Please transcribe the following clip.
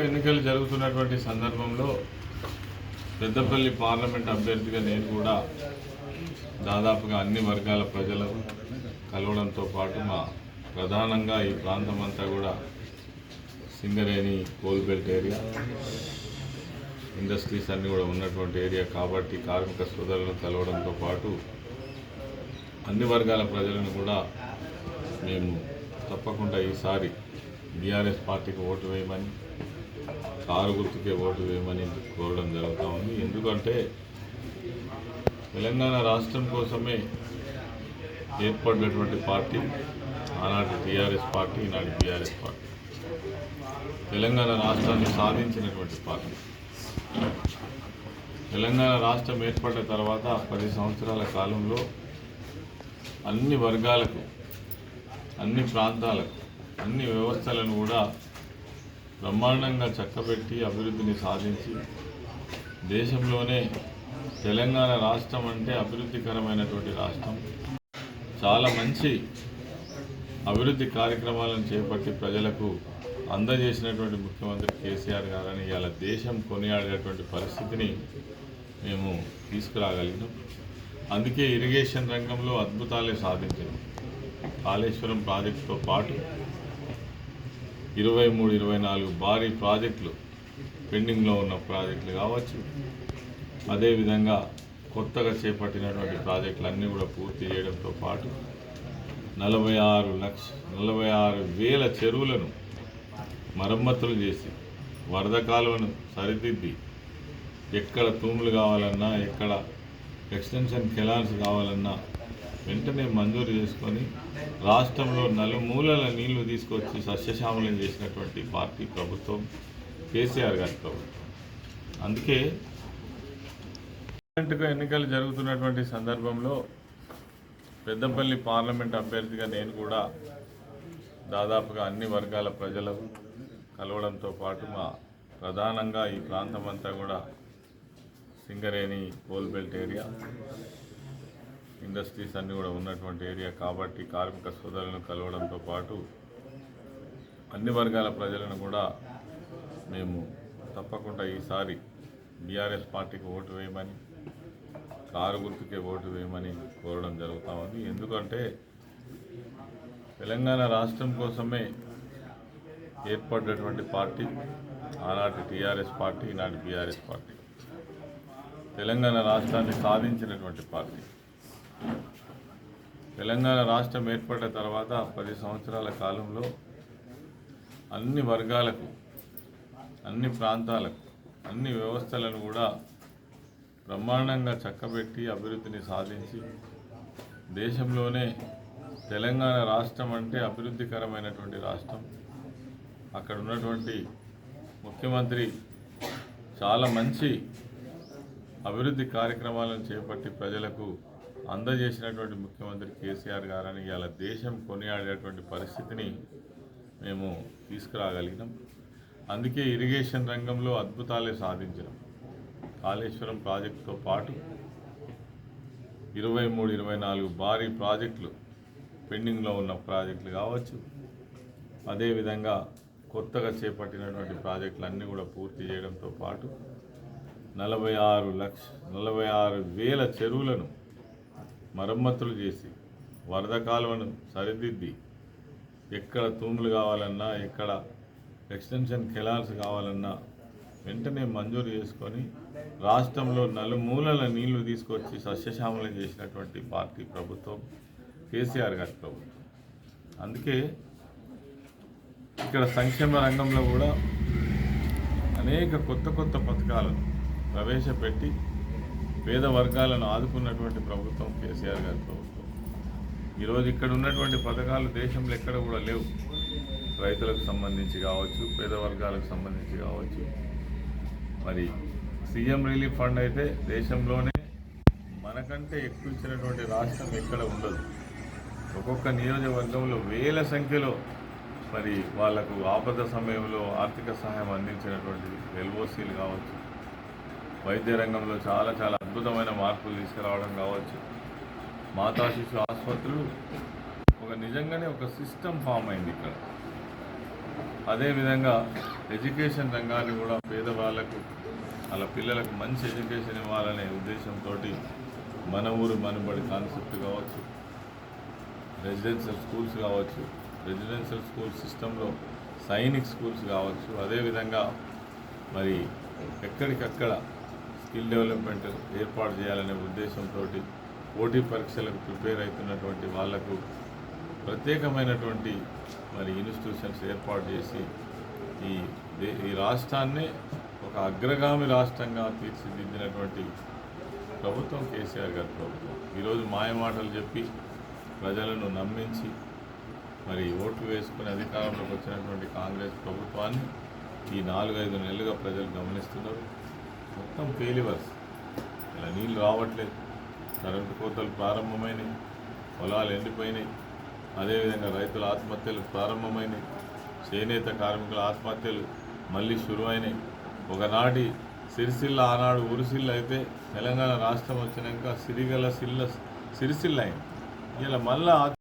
ఎన్నికలు జరుగుతున్నటువంటి సందర్భంలో పెద్దపల్లి పార్లమెంట్ అభ్యర్థిగా నేను కూడా దాదాపుగా అన్ని వర్గాల ప్రజలు కలవడంతో పాటు మా ప్రధానంగా ఈ ప్రాంతం అంతా కూడా సింగరేణి కోల్బెల్ట్ ఏరియా ఇండస్ట్రీస్ అన్నీ కూడా ఉన్నటువంటి ఏరియా కాబట్టి కార్మిక సోదరులను కలవడంతో పాటు అన్ని వర్గాల ప్రజలను కూడా మేము తప్పకుండా ఈసారి బీఆర్ఎస్ పార్టీకి ఓటు వేయమని కారు గుర్తుకే ఓటు వేయమని కోరడం జరుగుతూ ఉంది? ఎందుకంటే తెలంగాణ రాష్ట్రం కోసమే ఏర్పడినటువంటి పార్టీ ఆనాటి టీఆర్ఎస్ పార్టీ ఈనాటి బీఆర్ఎస్ పార్టీ. తెలంగాణ రాష్ట్రాన్ని సాధించినటువంటి పార్టీ. తెలంగాణ రాష్ట్రం ఏర్పడిన తర్వాత పది సంవత్సరాల కాలంలో అన్ని వర్గాలకు అన్ని ప్రాంతాలకు అన్ని వ్యవస్థలను కూడా బ్రహ్మాండంగా చక్కబెట్టి అభివృద్ధిని సాధించి దేశంలోనే తెలంగాణ రాష్ట్రం అంటే అభివృద్ధికరమైనటువంటి రాష్ట్రం. చాలా మంచి అభివృద్ధి కార్యక్రమాలను చేపట్టి ప్రజలకు అందజేసినటువంటి ముఖ్యమంత్రి కేసీఆర్ గారని ఇవాళ దేశం కొనియాడేటువంటి పరిస్థితిని మేము తీసుకురాగలిగినాం. అందుకే ఇరిగేషన్ రంగంలో అద్భుతాలే సాధించాం కాళేశ్వరం ప్రాజెక్టుతో పాటు ఇరవై మూడు ఇరవై నాలుగు భారీ ప్రాజెక్టులు పెండింగ్లో ఉన్న ప్రాజెక్టులు కావచ్చు. అదేవిధంగా కొత్తగా చేపట్టినటువంటి ప్రాజెక్టులు అన్నీ కూడా పూర్తి చేయడంతో పాటు నలభై ఆరు లక్ష నలభై ఆరు వేల చెరువులను మరమ్మతులు చేసి వరద కాలువను సరిదిద్ది ఎక్కడ తూములు కావాలన్నా ఎక్కడ ఎక్స్టెన్షన్ కెలాన్స్ కావాలన్నా వెంటనే మంజూరు చేసుకొని రాష్ట్రంలో నలుమూలల నీళ్ళు తీసుకొచ్చి సస్యశ్యామలం చేసినటువంటి పార్టీ ప్రభుత్వం కేసీఆర్ గారి ప్రభుత్వం. అందుకే పార్లమెంటుకు ఎన్నికలు జరుగుతున్నటువంటి సందర్భంలో పెద్దపల్లి పార్లమెంట్ అభ్యర్థిగా నేను కూడా దాదాపుగా అన్ని వర్గాల ప్రజలు కలవడంతో పాటు మా ప్రధానంగా ఈ ప్రాంతం అంతా కూడా సింగరేణి కోల్బెల్ట్ ఏరియా ఇండస్ట్రీస్ అన్నీ కూడా ఉన్నటువంటి ఏరియా కాబట్టి కార్మిక సోదరులను కలవడంతో పాటు అన్ని వర్గాల ప్రజలను కూడా మేము తప్పకుండా ఈసారి బీఆర్ఎస్ పార్టీకి ఓటు వేయమని కారు గుర్తుకే ఓటు వేయమని కోరడం జరుగుతూ ఉంది. ఎందుకంటే తెలంగాణ రాష్ట్రం కోసమే ఏర్పడినటువంటి పార్టీ ఆనాటి టీఆర్ఎస్ పార్టీ ఈనాటి బీఆర్ఎస్ పార్టీ. తెలంగాణ రాష్ట్రాన్ని సాధించినటువంటి పార్టీ. తెలంగాణ రాష్ట్రం ఏర్పడిన తర్వాత పది సంవత్సరాల కాలంలో అన్ని వర్గాలకు అన్ని ప్రాంతాలకు అన్ని వ్యవస్థలను కూడా బ్రహ్మాండంగా చక్కబెట్టి అభివృద్ధిని సాధించి దేశంలోనే తెలంగాణ రాష్ట్రం అంటే అభివృద్ధికరమైనటువంటి రాష్ట్రం. అక్కడ ఉన్నటువంటి ముఖ్యమంత్రి చాలా మంచి అభివృద్ధి కార్యక్రమాలను చేపట్టి ప్రజలకు అందజేసినటువంటి ముఖ్యమంత్రి కేసీఆర్ గారని ఇవాళ దేశం కొనియాడేటువంటి పరిస్థితిని మేము తీసుకురాగలిగినాం. అందుకే ఇరిగేషన్ రంగంలో అద్భుతాలే సాధించినాం. కాళేశ్వరం ప్రాజెక్టుతో పాటు ఇరవై మూడు ఇరవై నాలుగు భారీ ప్రాజెక్టులు పెండింగ్లో ఉన్న ప్రాజెక్టులు కావచ్చు. అదేవిధంగా కొత్తగా చేపట్టినటువంటి ప్రాజెక్టులన్నీ కూడా పూర్తి చేయడంతో పాటు నలభై ఆరు లక్ష నలభై ఆరు వేల చెరువులను మరమ్మతులు చేసి వరద కాలువను సరిదిద్ది ఎక్కడ తూములు కావాలన్నా ఎక్కడ ఎక్స్టెన్షన్ కెలాన్స్ కావాలన్నా వెంటనే మంజూరు చేసుకొని రాష్ట్రంలో నలుమూలల నీళ్ళు తీసుకొచ్చి సస్యశ్యామలం చేసినటువంటి పార్టీ ప్రభుత్వం కేసీఆర్ గారి ప్రభుత్వం. అందుకే ఇక్కడ సంక్షేమ రంగంలో కూడా అనేక కొత్త కొత్త పథకాలను ప్రవేశపెట్టి పేద వర్గాలను ఆదుకున్నటువంటి ప్రభుత్వం కేసీఆర్ గారి ప్రభుత్వం. ఈరోజు ఇక్కడ ఉన్నటువంటి పథకాలు దేశంలో ఎక్కడ కూడా లేవు. రైతులకు సంబంధించి కావచ్చు పేద వర్గాలకు సంబంధించి కావచ్చు. మరి సీఎం రిలీఫ్ ఫండ్ అయితే దేశంలోనే మనకంటే ఎక్కువ ఇచ్చినటువంటి రాష్ట్రం ఎక్కడ ఉండదు. ఒక్కొక్క నియోజకవర్గంలో వేల సంఖ్యలో మరి వాళ్ళకు ఆపద సమయంలో ఆర్థిక సహాయం అందించినటువంటి ఎల్ఓసీలు కావచ్చు వైద్య రంగంలో చాలా చాలా అద్భుతమైన మార్పులు తీసుకురావడం కావచ్చు. మాతా శిశు ఆసుపత్రులు ఒక నిజంగానే ఒక సిస్టమ్ ఫామ్ అయింది ఇక్కడ. అదేవిధంగా ఎడ్యుకేషన్ రంగాన్ని కూడా పేదవాళ్ళకు వాళ్ళ పిల్లలకు మంచి ఎడ్యుకేషన్ ఇవ్వాలనే ఉద్దేశంతో మన ఊరు మనబడి కాన్సెప్ట్ కావచ్చు రెసిడెన్షియల్ స్కూల్స్ కావచ్చు రెసిడెన్షియల్ స్కూల్ సిస్టంలో సైనిక్ స్కూల్స్ కావచ్చు. అదేవిధంగా మరి ఎక్కడికక్కడ స్కిల్ డెవలప్మెంట్ ఏర్పాటు చేయాలనే ఉద్దేశంతో పోటీ పరీక్షలకు ప్రిపేర్ అవుతున్నటువంటి వాళ్ళకు ప్రత్యేకమైనటువంటి మరి ఇన్స్టిట్యూషన్స్ ఏర్పాటు చేసి ఈ దే- ఈ రాష్ట్రాన్నే ఒక అగ్రగామి రాష్ట్రంగా తీర్చిదిద్దినటువంటి ప్రభుత్వం కేసీఆర్ గారి ప్రభుత్వం. ఈరోజు మాయమాటలు చెప్పి ప్రజలను నమ్మించి మరి ఓట్లు వేసుకుని అధికారంలోకి వచ్చినటువంటి కాంగ్రెస్ ప్రభుత్వాన్ని ఈ నాలుగైదు నెలలుగా ప్రజలు గమనిస్తున్నారు. మొత్తం ఫెయిలివర్స్ ఇలా నీళ్ళు రావట్లేదు. కరెంటు కోతలు ప్రారంభమైనాయి. పొలాలు ఎండిపోయినాయి. అదేవిధంగా రైతుల ఆత్మహత్యలు ప్రారంభమైనాయి. చేనేత కార్మికుల ఆత్మహత్యలు మళ్ళీ శురువైనాయి. ఒకనాటి సిరిసిల్ల ఆనాడు ఉరిసిల్ల అయితే తెలంగాణ రాష్ట్రం వచ్చినాక సిరిగల సిల్ల సిరిసిల్ల అయింది. ఇలా మళ్ళా